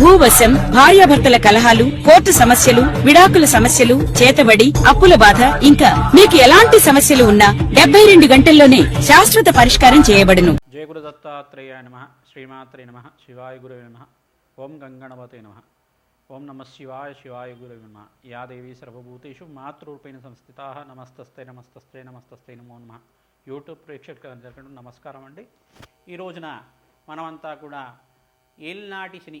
భూవశం భార్యాభర్తల కలహాలు కోర్టు సమస్యలు విడాకుల సమస్యలు చేతబడి అప్పుల బాధ ఇంకా మీకు ఎలాంటి సమస్యలు ఉన్నా డెబ్బై రెండు గంటల్లోనే శాశ్వత పరిష్కారం చేయబడును. జయగురు దత్తాత్రేయ నమ. శ్రీమాత్రే నమ. శివాయ గురువే నమ. ఓం గంగణపతే నమ. ఓం నమ శివాయ శివాయ గురువే నమ. యాదేవి సర్వభూతేషు మాతృరూపేణ సంస్థితా. నమస్తస్తే నమస్తస్తే నమస్తస్తే నమో నమ. యూట్యూబ్ ప్రేక్షకులందరికీ నమస్కారం అండి. ఈ రోజున మనమంతా కూడా ఏల్నాటి శని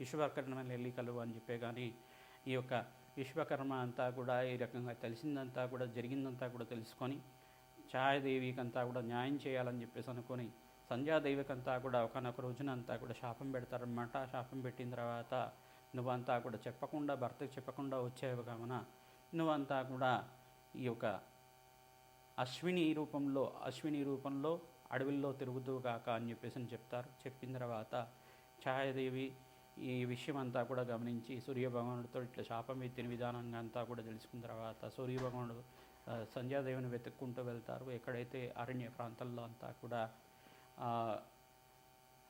విశ్వకర్మ కలువు అని చెప్పే కానీ ఈ యొక్క విశ్వకర్మ అంతా కూడా ఈ రకంగా తెలిసిందంతా కూడా జరిగిందంతా కూడా తెలుసుకొని ఛాయాదేవికంతా కూడా న్యాయం చేయాలని చెప్పేసి అనుకొని సంధ్యాదేవికంతా కూడా ఒకనొక రోజున అంతా కూడా శాపం పెడతారనమాట శాపం పెట్టిన తర్వాత నువ్వంతా కూడా చెప్పకుండా భర్తకు చెప్పకుండా వచ్చేవి కావున నువ్వంతా కూడా ఈ యొక్క అశ్విని రూపంలో అశ్విని రూపంలో అడవిల్లో తిరుగుతూ కాక అని చెప్పేసి అని చెప్తారు. చెప్పిన తర్వాత ఛాయాదేవి ఈ విషయం అంతా కూడా గమనించి సూర్యభగవానుడితో ఇట్లా శాపం ఎత్తిన విధానంగా అంతా కూడా తెలుసుకున్న తర్వాత సూర్యభగవానుడు సంధ్యాదేవిని వెతుక్కుంటూ వెళ్తారు. ఎక్కడైతే అరణ్య ప్రాంతాల్లో అంతా కూడా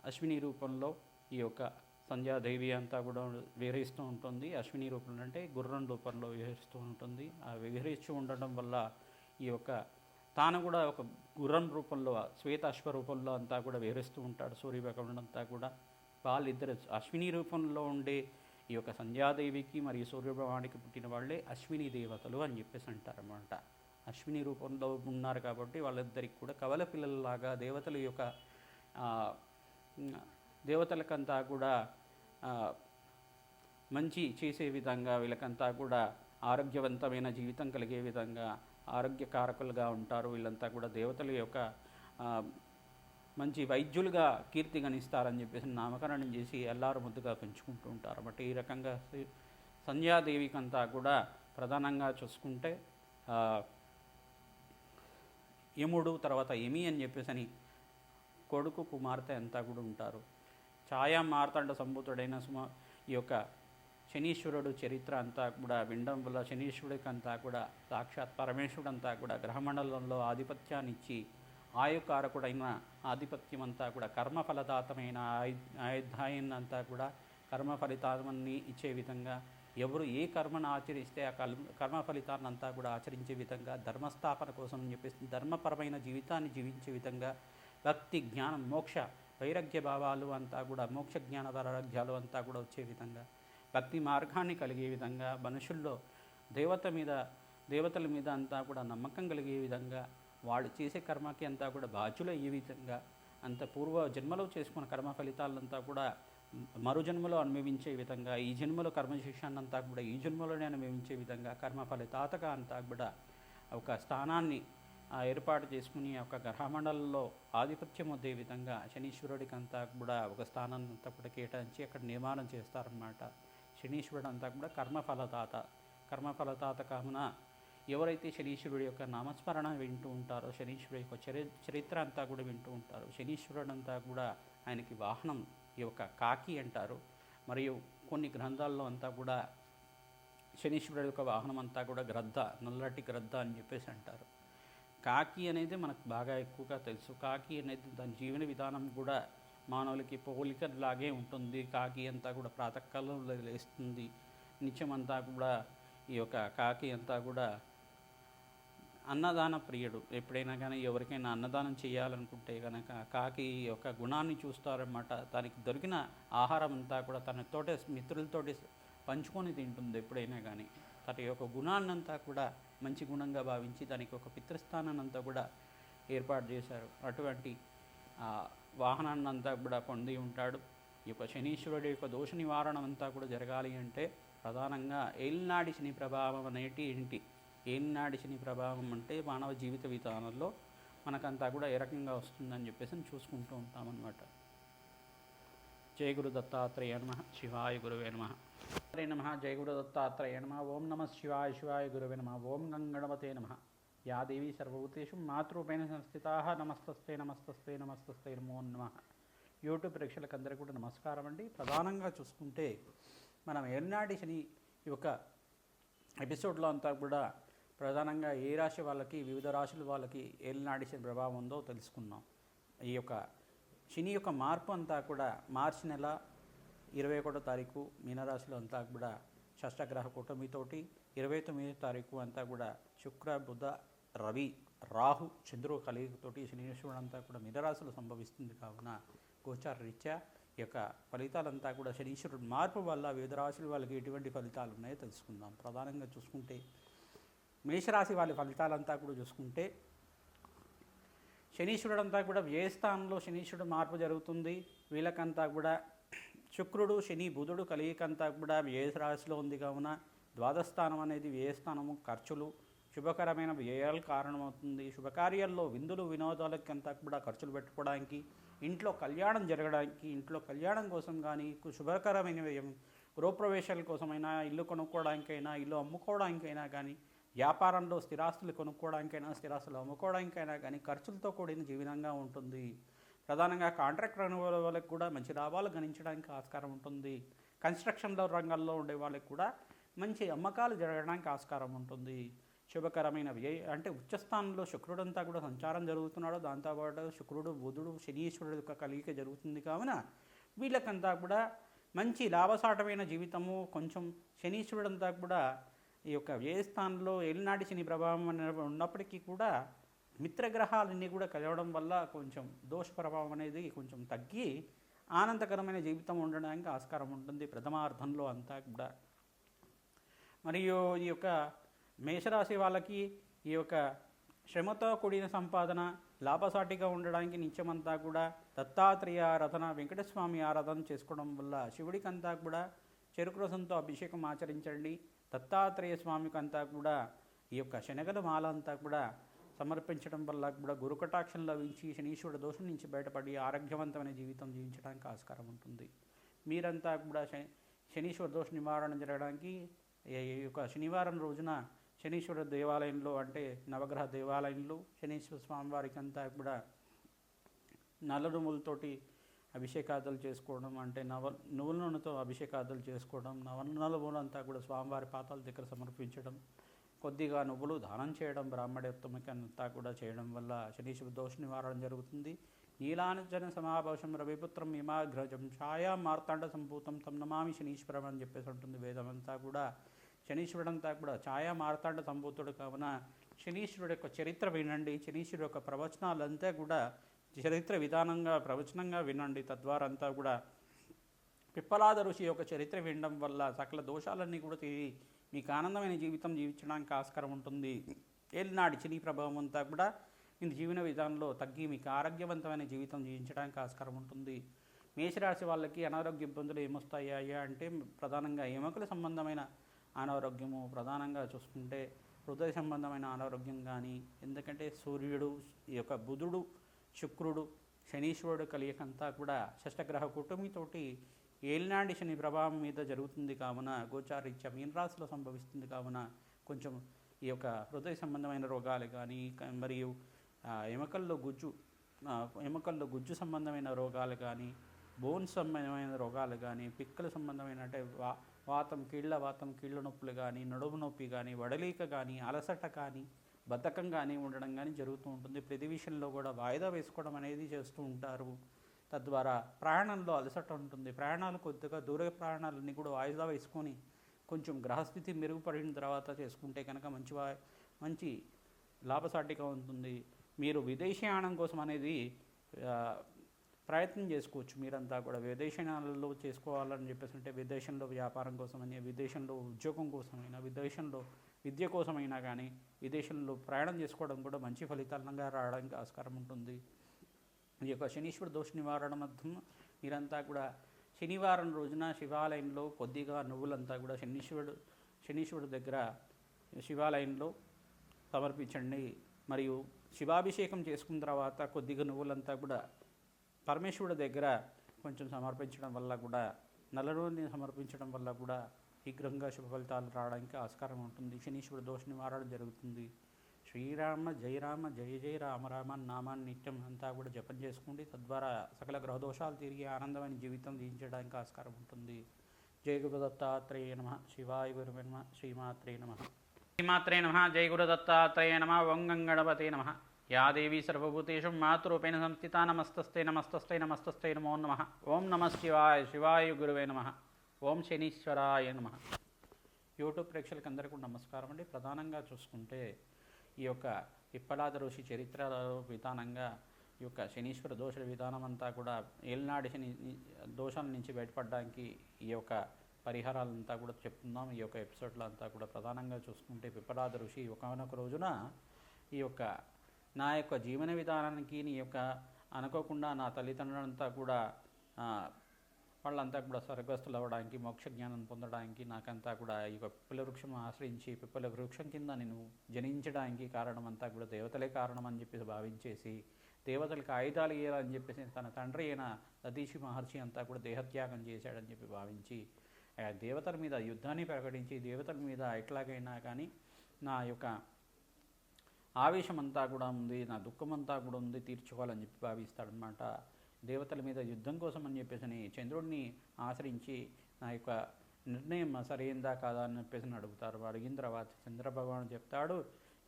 అశ్విని రూపంలో ఈ యొక్క సంధ్యాదేవి అంతా కూడా విహరిస్తూ ఉంటుంది. అశ్విని రూపంలో అంటే గుర్రం రూపంలో విహరిస్తూ ఉంటుంది. ఆ విహరిస్తూ ఉండడం వల్ల ఈ యొక్క తాను కూడా ఒక గుర్రం రూపంలో శ్వేత అశ్వ రూపంలో అంతా కూడా విహరిస్తూ ఉంటాడు సూర్యభగవానుడు అంతా కూడా. వాళ్ళిద్దరు అశ్విని రూపంలో ఉండే ఈ యొక్క సంధ్యాదేవికి మరియు సూర్యభగవానికి పుట్టిన వాళ్ళే అశ్విని దేవతలు అని చెప్పేసి అంటారన్నమాట. అశ్విని రూపంలో ఉన్నారు కాబట్టి వాళ్ళిద్దరికి కూడా కవల పిల్లలలాగా దేవతల యొక్క దేవతలకంతా కూడా మంచి చేసే విధంగా వీళ్ళకంతా కూడా ఆరోగ్యవంతమైన జీవితం కలిగే విధంగా ఆరోగ్యకారకులుగా ఉంటారు. వీళ్ళంతా కూడా దేవతల యొక్క మంచి వైద్యులుగా కీర్తి గణిస్తారని చెప్పేసి నామకరణం చేసి ఎల్లారు ముద్దుగా పెంచుకుంటూ ఉంటారు. బట్ ఈ రకంగా సంధ్యాదేవికంతా సంధ్యాదేవికి అంతా కూడా ప్రధానంగా చూసుకుంటే యముడు తర్వాత యమి అని చెప్పేసి అని కొడుకు కుమార్తె అంతా కూడా ఉంటారు. ఛాయా మార్తాండ సంభూతుడైన సుమ ఈ యొక్క శనీశ్వరుడు చరిత్ర అంతా కూడా వినడం వల్ల శనీశ్వరుడికి అంతా కూడా సాక్షాత్ పరమేశ్వరుడు అంతా కూడా గ్రహమండలంలో ఆధిపత్యాన్ని ఇచ్చి ఆయుకారకుడైన ఆధిపత్యం అంతా కూడా కర్మఫలదాతమైన ఆయు ఆయుధాయాన్ని అంతా కూడా కర్మ ఫలితాన్ని ఇచ్చే విధంగా ఎవరు ఏ కర్మను ఆచరిస్తే ఆ కర్మ కర్మ ఫలితాన్ని అంతా కూడా ఆచరించే విధంగా ధర్మస్థాపన కోసం అని చెప్పేసి ధర్మపరమైన జీవితాన్ని జీవించే విధంగా భక్తి జ్ఞానం మోక్ష వైరాగ్య భావాలు అంతా కూడా మోక్ష జ్ఞాన వైరాగ్యాలు అంతా కూడా వచ్చే విధంగా భక్తి మార్గాన్ని కలిగే విధంగా మనుషుల్లో దేవత మీద దేవతల మీద అంతా కూడా నమ్మకం కలిగే విధంగా వాళ్ళు చేసే కర్మకి అంతా కూడా బాధ్యులు అయ్యే విధంగా అంత పూర్వ జన్మలో చేసుకున్న కర్మ ఫలితాలంతా కూడా మరు జన్మలో అనుభవించే విధంగా ఈ జన్మలో కర్మశిక్షాన్ని అంతా కూడా ఈ జన్మలోనే అనుభవించే విధంగా కర్మ ఫలితాతగా అంతా కూడా ఒక స్థానాన్ని ఏర్పాటు చేసుకుని ఒక గ్రహమండలంలో ఆధిపత్యం వద్దే విధంగా శనీశ్వరుడికి అంతా కూడా ఒక స్థానాన్ని అంతా కూడా కేటాయించి అక్కడ నిర్మాణం చేస్తారన్నమాట. శనీశ్వరుడు అంతా కూడా కర్మఫలదాత కర్మఫలదాత కావున ఎవరైతే శనీశ్వరుడి యొక్క నామస్మరణ వింటూ ఉంటారో శనీశ్వరుడి యొక్క చరి చరిత్ర అంతా కూడా వింటూ ఉంటారు శనీశ్వరుడు అంతా కూడా ఆయనకి వాహనం ఈ యొక్క కాకి అంటారు. మరియు కొన్ని గ్రంథాల్లో అంతా కూడా శనీశ్వరుడు యొక్క వాహనం అంతా కూడా గ్రద్ద నల్లటి గ్రద్ద అని చెప్పేసి అంటారు. కాకి అనేది మనకు బాగా ఎక్కువగా తెలుసు. కాకి అనేది దాని జీవన విధానం కూడా మానవులకి పోలికలాగే ఉంటుంది. కాకి అంతా కూడా ప్రాతకాలంలో లేస్తుంది. నిత్యం అంతా కూడా ఈ యొక్క కాకి అంతా కూడా అన్నదాన ప్రియుడు. ఎప్పుడైనా కానీ ఎవరికైనా అన్నదానం చేయాలనుకుంటే కనుక కాకి యొక్క గుణాన్ని చూస్తారన్నమాట. దానికి దొరికిన ఆహారం అంతా కూడా తన తోటే మిత్రులతోటి పంచుకొని తింటుంది ఎప్పుడైనా కానీ తన యొక్క గుణాన్నంతా కూడా మంచి గుణంగా భావించి దానికి ఒక పితృస్థానాన్ని అంతా కూడా ఏర్పాటు చేశారు. అటువంటి వాహనాన్నంతా వాహనాన్ని అంతా కూడా పొంది ఉంటాడు. ఈ యొక్క శనీశ్వరుడి యొక్క దోష నివారణ అంతా కూడా జరగాలి అంటే ప్రధానంగా ఏలినాడి శని ప్రభావం అనేటి ఏంటి? ఏలినాడి శని ప్రభావం అంటే మానవ జీవిత విధానంలో మనకంతా కూడా ఏ రకంగా వస్తుందని చెప్పేసి చూసుకుంటూ ఉంటామన్నమాట. జయ గురు దత్తాత్రేయ నమ. శివాయ గురువే నమ. హరే నమ. జయ గురు దత్తాత్రేయ నమ. ఓం నమ శివాయ శివాయ గురువే నమ. ఓం గంగణవతే నమ. యా దేవి సర్వభూతేషు మాతృపేణ సంస్థితా. నమస్తస్తే నమస్తస్తే నమస్తస్తే నమో నమ. యూట్యూబ్ ప్రేక్షకులందరికీ కూడా నమస్కారం అండి. ప్రధానంగా చూసుకుంటే మనం ఏనాటి శని యొక్క ఎపిసోడ్లో అంతా కూడా ప్రధానంగా ఏ రాశి వాళ్ళకి వివిధ రాశుల వాళ్ళకి ఏలినాడి శని ప్రభావం ఉందో తెలుసుకున్నాం ఈ యొక్క శని యొక్క మార్పు అంతా కూడా మార్చి నెల ఇరవై ఒకటో తారీఖు మీనరాశిలో అంతా కూడా షష్టగ్రహ కూటమితోటి ఇరవై తొమ్మిదో తారీఖు అంతా కూడా శుక్ర బుధ రవి రాహు చంద్రు కలిగితోటి శనీశ్వరుడు అంతా కూడా మీనరాశిలో సంభవిస్తుంది కావున గోచార రీత్యా ఈ యొక్క ఫలితాలంతా కూడా శనీశ్వరుడు మార్పు వల్ల వివిధ రాశుల వాళ్ళకి ఎటువంటి ఫలితాలు ఉన్నాయో తెలుసుకుందాం. ప్రధానంగా చూసుకుంటే మేషరాశి వాళ్ళ ఫలితాలంతా కూడా చూసుకుంటే శనీశ్వరుడు అంతా కూడా వ్యయస్థానంలో శనీశ్వరుడు మార్పు జరుగుతుంది? వీళ్ళకంతా కూడా శుక్రుడు శని బుధుడు కలిగికంతా కూడా వ్యయరాశిలో ఉంది కావున ద్వాదస్థానం అనేది వ్యయస్థానము ఖర్చులు. శుభకరమైన వ్యయాలు కారణమవుతుంది. శుభకార్యాల్లో విందులు వినోదాలకంతా కూడా ఖర్చులు పెట్టుకోవడానికి ఇంట్లో కళ్యాణం జరగడానికి ఇంట్లో కళ్యాణం కోసం కానీ శుభకరమైన వ్యయం గృహప్రవేశాల కోసమైనా ఇల్లు కొనుక్కోవడానికైనా ఇల్లు అమ్ముకోవడానికైనా కానీ వ్యాపారంలో స్థిరాస్తులు కొనుక్కోవడానికైనా స్థిరాస్తులు అమ్ముకోవడానికైనా కానీ ఖర్చులతో కూడిన జీవనంగా ఉంటుంది. ప్రధానంగా కాంట్రాక్ట్ రంగం వాళ్ళకి కూడా మంచి లాభాలు గణించడానికి ఆస్కారం ఉంటుంది. కన్స్ట్రక్షన్లో రంగాల్లో ఉండే వాళ్ళకి కూడా మంచి అమ్మకాలు జరగడానికి ఆస్కారం ఉంటుంది. శుభకరమైన వ్యయ అంటే ఉచ్చస్థానంలో శుక్రుడంతా కూడా సంచారం జరుగుతున్నాడు. దాంతోపాటు శుక్రుడు బుధుడు శనీశ్వరుడు యొక్క కలిగిక జరుగుతుంది కావున వీళ్ళకంతా కూడా మంచి లాభసాటమైన జీవితము కొంచెం శనీశ్వరుడంతా కూడా ఈ యొక్క వ్యయస్థానంలో ఏలినాటి శని ప్రభావం ఉన్నప్పటికీ కూడా మిత్రగ్రహాలన్నీ కూడా కలవడం వల్ల కొంచెం దోష ప్రభావం అనేది కొంచెం తగ్గి ఆనందకరమైన జీవితం ఉండడానికి ఆస్కారం ఉంటుంది ప్రథమార్థంలో అంతా కూడా. మరియు ఈ యొక్క మేషరాశి వాళ్ళకి ఈ యొక్క శ్రమతో కూడిన సంపాదన లాభసాటిగా ఉండడానికి నిత్యమంతా కూడా దత్తాత్రేయ ఆరాధన వెంకటస్వామి ఆరాధన చేసుకోవడం వల్ల శివుడికంతా కూడా చెరుకు రసంతో అభిషేకం ఆచరించండి. దత్తాత్రేయ స్వామికి అంతా కూడా ఈ యొక్క శనగల మాల అంతా కూడా సమర్పించడం వల్ల కూడా గురుకటాక్షం లభించి శనీశ్వరుడు దోషం నుంచి బయటపడి ఆరోగ్యవంతమైన జీవితం జీవించడానికి ఆస్కారం ఉంటుంది. మీరంతా కూడా శని శనీశ్వర దోష నివారణ జరగడానికి ఈ యొక్క శనివారం రోజున శనీశ్వర దేవాలయంలో అంటే నవగ్రహ దేవాలయంలో శనీశ్వర స్వామివారికి అంతా కూడా నల్లరుములతోటి అభిషేకాదులు చేసుకోవడం అంటే నవ నువ్వుల నూనెతో అభిషేకాదులు చేసుకోవడం నవ నలుగులంతా కూడా స్వామివారి పాతాల దగ్గర సమర్పించడం కొద్దిగా నువ్వులు దానం చేయడం బ్రాహ్మణోత్తమికంతా కూడా చేయడం వల్ల శనీశ్వర దోష నివారణ జరుగుతుంది. నీలానుజన సమాభాషం రవిపుత్రం హిమాగ్రజం ఛాయా మార్తాండ సంభూతం తమ్ నమామి శనీశ్వరం అని చెప్పేసి ఉంటుంది వేదమంతా కూడా. శనీశ్వరుడంతా కూడా ఛాయా మార్తాండ సంభూతుడు కావున శనీశ్వరుడు యొక్క చరిత్ర వినండి శనీశ్వరుడు యొక్క ప్రవచనాలంతా కూడా చరిత్ర విధానంగా ప్రవచనంగా వినండి. తద్వారా అంతా కూడా పిప్పలాద ఋషి యొక్క చరిత్ర వినడం వల్ల సకల దోషాలన్నీ కూడా తీరి మీకు ఆనందమైన జీవితం జీవించడానికి ఆస్కారం ఉంటుంది. ఏలినాడి చిని ప్రభావం అంతా కూడా మీ జీవన విధానంలో తగ్గి మీకు ఆరోగ్యవంతమైన జీవితం జీవించడానికి ఆస్కారం ఉంటుంది. మేషరాశి వాళ్ళకి అనారోగ్య ఇబ్బందులు ఏమొస్తాయా అంటే ప్రధానంగా ఎముకల సంబంధమైన అనారోగ్యము. ప్రధానంగా చూసుకుంటే హృదయ సంబంధమైన అనారోగ్యం కానీ ఎందుకంటే సూర్యుడు ఈ యొక్క బుధుడు శుక్రుడు శనీశ్వరుడు కలియకంతా కూడా షష్టగ్రహ కూటమితోటి ఏలినాడి శని ప్రభావం మీద జరుగుతుంది కావున గోచారీత్యా మీనరాశిలో సంభవిస్తుంది కావున కొంచెం ఈ యొక్క హృదయ సంబంధమైన రోగాలు కానీ మరియు ఎముకల్లో గుజ్జు ఎముకల్లో గుజ్జు సంబంధమైన రోగాలు కానీ బోన్ సంబంధమైన రోగాలు కానీ పిక్కల సంబంధమైన అంటే వా వాతం కీళ్ళ వాతం కీళ్ళ నొప్పులు కానీ నడుము నొప్పి కానీ వడలీక కానీ అలసట కానీ బద్ధకం కానీ ఉండడం కానీ జరుగుతూ ఉంటుంది. ప్రతి విషయంలో కూడా వాయిదా వేసుకోవడం అనేది చేస్తూ ఉంటారు. తద్వారా ప్రయాణంలో అలసట ఉంటుంది. ప్రయాణాలు కొద్దిగా దూర ప్రయాణాలన్నీ కూడా వాయిదా వేసుకొని కొంచెం గ్రహస్థితి మెరుగుపడిన తర్వాత చేసుకుంటే కనుక మంచి వా- మంచి లాభసాటిగా ఉంటుంది. మీరు విదేశీయానం కోసం అనేది ప్రయత్నం చేసుకోవచ్చు. మీరంతా కూడా విదేశాలలో చేసుకోవాలని చెప్పేసి అంటే విదేశంలో వ్యాపారం కోసమని విదేశంలో ఉద్యోగం కోసమైనా విదేశంలో విద్య కోసమైనా కానీ విదేశంలో ప్రయాణం చేసుకోవడం కూడా మంచి ఫలితాలంగా రావడానికి ఆస్కారం ఉంటుంది. ఈ యొక్క శనీశ్వర దోష నివారణ మధ్యం మీరంతా కూడా శనివారం రోజున శివాలయంలో కొద్దిగా నువ్వులంతా కూడా శనీశ్వరుడు శనీశ్వరుడు దగ్గర శివాలయంలో సమర్పించండి. మరియు శివాభిషేకం చేసుకున్న తర్వాత కొద్దిగా నువ్వులంతా కూడా పరమేశ్వరుడి దగ్గర కొంచెం సమర్పించడం వల్ల కూడా నల్లరోని సమర్పించడం వల్ల కూడా శీఘ్రంగా శుభ ఫలితాలు రావడానికి ఆస్కారం ఉంటుంది. శనీశ్వర దోష నివారణ జరుగుతుంది. శ్రీరామ జయరామ జయ జయ రామ రామ నామాన్ని నిత్యం అంతా కూడా జపం చేసుకోండి. తద్వారా సకల గ్రహదోషాలు తిరిగి ఆనందమైన జీవితం జీవించడానికి ఆస్కారం ఉంటుంది. జయ గురుదత్తాత్రేయ నమ. శివాయ గురు నమ. శ్రీమాత్రే నమ. శ్రీమాత్రే నమ. జయ గురుదత్తాత్రేయ నమ. ఓం గణపతే నమ. యా సర్వభూతేషం సర్వభూతేషు మాతృరూపేణ సంస్థిత నమస్తస్తే నమస్తస్తే నమస్తస్తే నమో నమ. ఓం నమ శివాయ. శివాయ గురువే నమ. ఓం శనీశ్వరాయ నమ. యూట్యూబ్ ప్రేక్షకులకు అందరికీ నమస్కారం అండి. ప్రధానంగా చూసుకుంటే ఈ యొక్క పిప్పలాద ఋషి చరిత్రలో విధానంగా ఈ యొక్క శనీశ్వర దోష విధానం అంతా కూడా ఏలినాడి శని దోషాల నుంచి బయటపడడానికి ఈ యొక్క పరిహారాలంతా కూడా చెప్తున్నాం. ఈ యొక్క ఎపిసోడ్లో అంతా కూడా ప్రధానంగా చూసుకుంటే పిప్పలాద ఋషి ఒకనొక రోజున ఈ యొక్క నా యొక్క జీవన విధానానికి నీ యొక్క అనుకోకుండా నా తల్లిదండ్రులంతా కూడా వాళ్ళంతా కూడా స్వర్గస్థులు అవ్వడానికి మోక్ష జ్ఞానం పొందడానికి నాకంతా కూడా ఈ యొక్క పిప్పల వృక్షం ఆశ్రయించి పిప్పల వృక్షం కింద నేను జనించడానికి కారణం అంతా కూడా దేవతలే కారణం అని చెప్పేసి భావించేసి దేవతలకు ఆయుధాలు ఇయ్యాలని చెప్పేసి తన తండ్రి అయిన సతీషి మహర్షి అంతా కూడా దేహత్యాగం చేశాడని చెప్పి భావించి ఆ దేవతల మీద యుద్ధాన్ని ప్రకటించి దేవతల మీద ఎట్లాగైనా కానీ నా యొక్క ఆవేశం అంతా కూడా ఉంది నా దుఃఖమంతా కూడా ఉంది తీర్చుకోవాలని చెప్పి భావిస్తాడనమాట దేవతల మీద యుద్ధం కోసం అని చెప్పేసి చంద్రుడిని ఆశ్రయించి నా యొక్క నిర్ణయం సరైందా కాదా అని చెప్పేసి అడుగుతారు. అడిగిన తర్వాత చంద్రభగవాను చెప్తాడు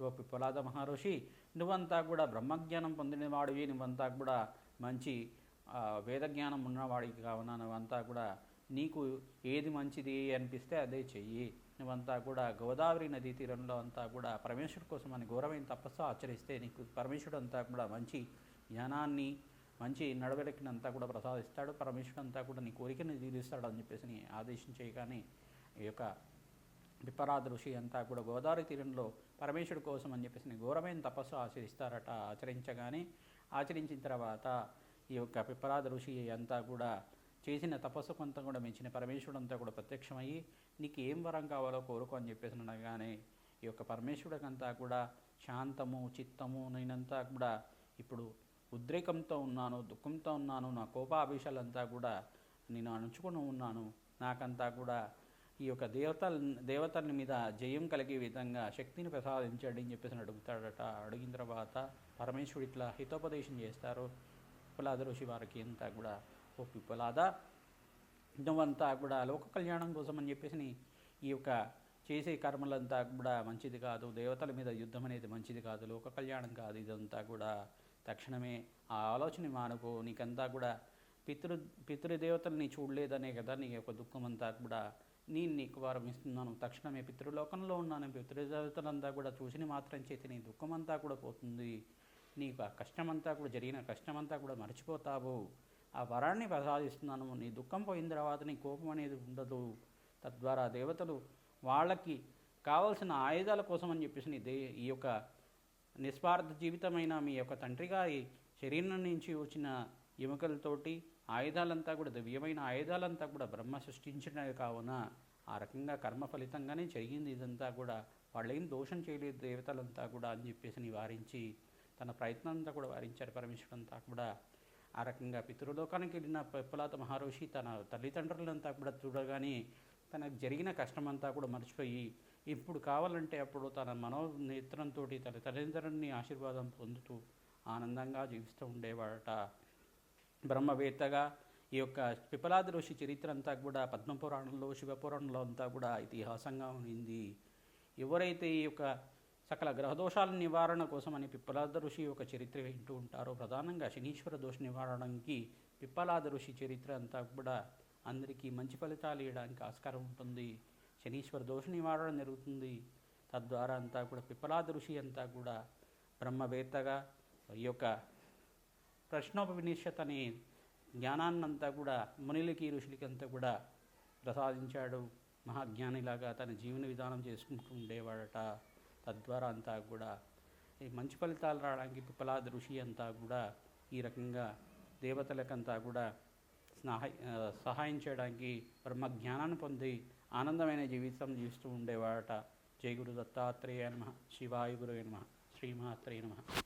ఓ పిప్పలాద మహర్షి నువ్వంతా కూడా బ్రహ్మజ్ఞానం పొందినవాడివి నువ్వంతా కూడా మంచి వేదజ్ఞానం ఉన్నవాడికి కావున నువ్వంతా కూడా నీకు ఏది మంచిది అనిపిస్తే అదే చెయ్యి. నువ్వంతా కూడా గోదావరి నదీ తీరంలో అంతా కూడా పరమేశ్వరుడు కోసం అని ఘోరమైన తపస్సు ఆచరిస్తే నీకు పరమేశ్వరుడు అంతా కూడా మంచి జ్ఞానాన్ని మంచి నడవడికినంతా కూడా ప్రసాదిస్తాడు పరమేశ్వరుడు అంతా కూడా నీ కోరికని తీరుస్తాడు అని చెప్పేసి నీ ఆదేశించేయగానే ఈ యొక్క విపరాధ ఋషి అంతా కూడా గోదావరి తీరంలో పరమేశ్వరుడు కోసం అని చెప్పేసి ఘోరమైన తపస్సు ఆచరిస్తారట ఆచరించగానే ఆచరించిన తర్వాత ఈ యొక్క పిప్పరాధ ఋషి అంతా కూడా చేసిన తపస్సు కొంత కూడా మించిన పరమేశ్వరుడు అంతా కూడా ప్రత్యక్షమయ్యి నీకు ఏం వరం కావాలో కోరుకో అని చెప్పేసి అనగానే ఈ యొక్క పరమేశ్వరుడికంతా కూడా శాంతము చిత్తము నేనంతా కూడా ఇప్పుడు ఉద్రేకంతో ఉన్నాను దుఃఖంతో ఉన్నాను నా కోపాభిషాలంతా కూడా నేను అణుచుకుని ఉన్నాను. నాకంతా కూడా ఈ యొక్క దేవతల దేవతల మీద జయం కలిగే విధంగా శక్తిని ప్రసాదించండి అని చెప్పేసి అడుగుతాడట. అడిగిన తర్వాత పరమేశ్వరుడు ఇట్లా హితోపదేశం చేస్తారు. పిప్పలాద ఋషి వారికి అంతా కూడా ఓ పిప్పలాద నువ్వంతా కూడా లోక కళ్యాణం కోసం అని చెప్పేసి ఈ యొక్క చేసే కర్మలంతా కూడా మంచిది కాదు. దేవతల మీద యుద్ధం అనేది మంచిది కాదు. లోక కళ్యాణం కాదు. ఇదంతా కూడా తక్షణమే ఆ ఆలోచన మానుకో. నీకంతా కూడా పితృ పితృదేవతల్ని చూడలేదనే కదా నీ యొక్క దుఃఖం అంతా కూడా. నేను నీకు వారం ఇస్తున్నాను. తక్షణమే పితృలోకంలో ఉన్నాను. పితృదేవతలంతా కూడా చూసిన మాత్రం చేతి నీ దుఃఖం అంతా కూడా పోతుంది. నీకు ఆ కష్టమంతా కూడా జరిగిన కష్టమంతా కూడా మర్చిపోతావు. ఆ వరాన్ని ప్రసాదిస్తున్నాను. నీ దుఃఖం పోయిన తర్వాత నీ కోపం అనేది ఉండదు. తద్వారా దేవతలు వాళ్ళకి కావలసిన ఆయుధాల కోసం అని చెప్పేసి నీ దే ఈ యొక్క నిస్వార్థ జీవితమైన మీ యొక్క తండ్రి గారి శరీరం నుంచి వచ్చిన ఎముకలతోటి ఆయుధాలంతా కూడా దివ్యమైన ఆయుధాలంతా కూడా బ్రహ్మ సృష్టించినవి కావున ఆ రకంగా కర్మ ఫలితంగానే జరిగింది. ఇదంతా కూడా వాళ్ళేం దోషం చేయలేదు దేవతలంతా కూడా అని చెప్పేసి నివారించి తన ప్రయత్నం అంతా కూడా వారించారు పరమేశ్వరుడంతా కూడా. ఆ రకంగా పితృలోకానికి వెళ్ళిన పిప్పలాత మహర్షి తన తల్లిదండ్రులంతా కూడా చూడగానే తనకు జరిగిన కష్టమంతా కూడా మర్చిపోయి ఇప్పుడు కావాలంటే అప్పుడు తన మనోనేత్రంతో తన తల్లిదండ్రులని ఆశీర్వాదం పొందుతూ ఆనందంగా జీవిస్తూ ఉండేవాడట. బ్రహ్మవేత్తగా ఈ యొక్క పిపలాది ఋషి చరిత్ర అంతా కూడా పద్మపురాణంలో శివపురాణంలో అంతా కూడా ఇతిహాసంగా ఉంది. ఎవరైతే ఈ యొక్క సకల గ్రహదోషాల నివారణ కోసమని పిప్పలాద ఋషి యొక్క చరిత్ర వింటూ ఉంటారో ప్రధానంగా శనీశ్వర దోష నివారణకి పిప్పలాద ఋషి చరిత్ర అంతా కూడా అందరికీ మంచి ఫలితాలు ఇవ్వడానికి ఆస్కారం ఉంటుంది. శనీశ్వర దోష నివారణ జరుగుతుంది. తద్వారా అంతా కూడా పిప్పలాద ఋషి అంతా కూడా బ్రహ్మవేత్తగా ఈ యొక్క ప్రశ్నోపవినిషత్ అనే జ్ఞానాన్నంతా కూడా మునిలకి ఋషులకి అంతా కూడా ప్రసాదించాడు. మహాజ్ఞానిలాగా తన జీవన విధానం చేసుకుంటూ ఉండేవాడట. తద్వారా అంతా కూడా ఈ మంచి ఫలితాలు రావడానికి పిప్పలాద ఋషి అంతా కూడా ఈ రకంగా దేవతలకంతా కూడా సహాయ సహాయం చేయడానికి బ్రహ్మ జ్ఞానాన్ని పొంది ఆనందమైన జీవితం జీవిస్తూ ఉండేవాడట. జయ గురు దత్తాత్రేయ నమ. శివాయ గురు నమ. శ్రీమాత్రేయ నమ.